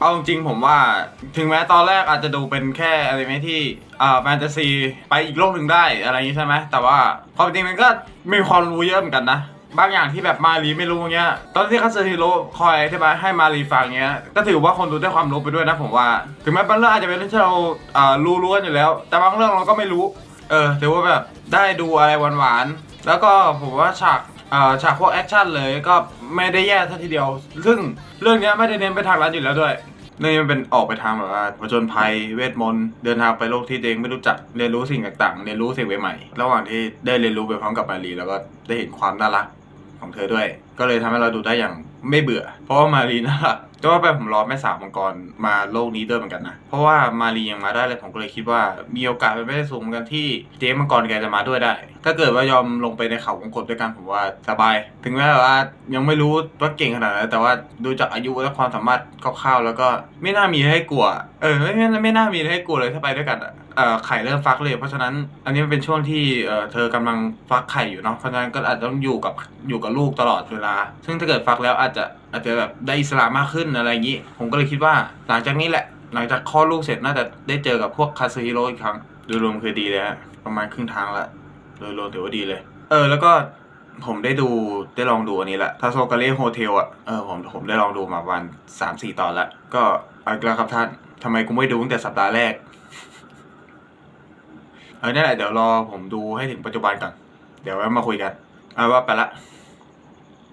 เอาจริงๆผมว่าถึงแม้ตอนแรกอาจจะดูเป็นแค่อะไรไหมที่อ่าแฟนตาซีไปอีกโลกหนึ่งได้อะไรอย่างนี้ใช่ไหมแต่ว่าความจริงมันก็มีความรู้เยอะเหมือนกันนะบางอย่างที่แบบมารีไม่รู้เงี้ย ตอนที่คัตสึฮิโร่คอยอธิบายให้มารีฟังเงี้ย ก็ถือว่าคนดูได้ความรู้ไปด้วยนะผมว่า ถึงแม้บางเรื่องอาจจะเป็นเรื่องที่เราอ่ารู้รู้กันอยู่แล้ว แต่บางเรื่องเราก็ไม่รู้ เออ ถือว่าแบบได้ดูอะไรหวานๆ แล้วก็ผมว่าฉาก อ่าฉากพวกแอคชั่นเลยก็ไม่ได้แย่เท่าทีเดียว ซึ่งเรื่องนี้ไม่ได้เน้นไปทางนั้นอยู่แล้วด้วยเรื่องนี้มันเป็นออกไปทางแบบว่าผจญภัยเวทมนต์เดินทางไปโลกที่ตัวเองไม่รู้จักเรียนรู้สิ่งต่างๆ เรียนรู้สิ่งใหม่ๆระหว่างที่ได้เรียนรู้ไปพร้อมกับมารีแล้วก็ได้เห็นความน่ารักของเธอด้วย ก็เลยทำให้เราดูได้อย่างไม่เบื่อ เพราะว่ามารีน่ารัก แต่ว่าไปผมรอแม่สาวมังกรมาโลกนี้ด้วยเหมือนกันนะ เพราะว่ามารียังมาได้เลยผมก็เลยคิดว่ามีโอกาสเป็นไปได้สูงเหมือนกันที่เจ๊มังกรแกจะมาด้วยได้ ถ้าเกิดว่ายอมลงไปในเขาวงกตด้วยกันผมว่าสบาย ถึงแม้ว่ายังไม่รู้ว่าเก่งขนาดไหนแต่ว่าดูจากอายุและความสามารถคร่าวๆแล้วก็ไม่น่ามีให้กลัว เออไม่ไม่ไม่น่ามีให้กลัวเลยถ้าไปด้วยกันอะเอ่อไข่เริ่มฟักเลยเพราะฉะนั้นอันนี้มันเป็นช่วงที่เอ่อเธอกำลังฟักไข่อยู่เนาะเพราะฉะนั้นก็อาจจะต้องอยู่กับอยู่กับลูกตลอดเวลา ซึ่งถ้าเกิดฟักแล้วอาจจะ อาจจะแบบได้อิสระมากขึ้นอะไรอย่างนี้ ผมก็เลยคิดว่าหลังจากนี้แหละ หลังจากคลอดลูกเสร็จน่าจะได้เจอกับพวกคาซึฮิโร่อีกครั้งโดยรวมคือดีเลยฮะประมาณครึ่งทางละโดยรวมถือว่าดีเลย เออ แล้วก็ผมได้ดูได้ลองดูอันนี้แหละทาโซกาเล่โฮเทลอะเออผมผมได้ลองดูมาประมาณสามสี่ตอนละก็เอาอีกล้วครับท่านทำไมกูไม่ดูตั้งแต่สัปดาห์แรก เออนี่นแหละเดี๋ยวรอผมดูให้ถึงปัจจุบันก่อน เดี๋ยวไว้มาคุยกัน เอาว่าไปละ